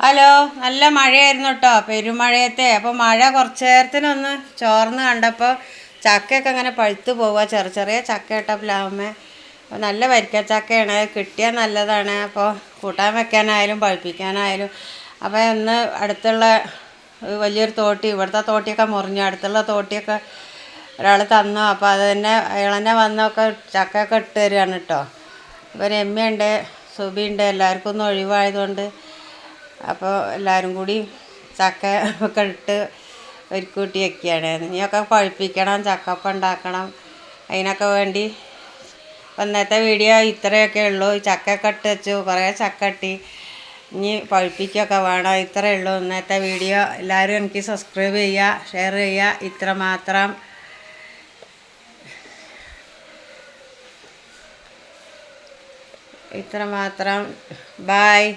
Hello നല്ല മഴയായിരുന്നു കേട്ടോ പെരുമഴയത്തെ. അപ്പോൾ മഴ കുറച്ച് നേരത്തിനൊന്ന് ചോർന്ന് കണ്ടപ്പോൾ ചക്കയൊക്കെ അങ്ങനെ പഴുത്തു പോവുക ചെറിയ ചെറിയ ചക്ക പ്ലാവുമ്മേ അപ്പോൾ നല്ല വരിക്കച്ചക്കയാണ്. കിട്ടിയാൽ നല്ലതാണ്. അപ്പോൾ കൂട്ടാൻ വെക്കാനായാലും പഴുപ്പിക്കാനായാലും. അപ്പോൾ ഇന്ന് അടുത്തുള്ള വലിയൊരു തോട്ടി ഇവിടുത്തെ തോട്ടിയൊക്കെ മുറിഞ്ഞു. അടുത്തുള്ള തോട്ടിയൊക്കെ ഒരാൾ തന്നു. അപ്പോൾ അത് തന്നെ അയാൾ തന്നെ വന്നൊക്കെ ചക്കയൊക്കെ ഇട്ട് തരികയാണ് കേട്ടോ അപ്പോൾ രമ്യയുണ്ട് സുബിയുണ്ട്. എല്ലാവർക്കും ഒന്ന് ഒഴിവായതുകൊണ്ട് അപ്പോൾ എല്ലാവരും കൂടി ചക്ക ഒക്കെ ഇട്ട് ഒരു വെക്കുകയാണ്. ഇനിയൊക്കെ പഴുപ്പിക്കണം ചക്കപ്പം ഉണ്ടാക്കണം. അതിനൊക്കെ വേണ്ടി ഇന്നത്തെ വീഡിയോ ഇത്രയൊക്കെ ഉള്ളൂ. ചക്കയൊക്കെ ഇട്ട് വെച്ചു കുറേ ചക്ക ഇട്ടി. ഇനി പഴുപ്പിക്കുകയൊക്കെ വേണം. ഇത്രയേ ഉള്ളൂ. ഇന്നത്തെ വീഡിയോ എല്ലാവരും എനിക്ക് സബ്സ്ക്രൈബ് ചെയ്യുക ഷെയർ ചെയ്യുക. ഇത്ര മാത്രം. ഇത്ര മാത്രം. ബായ്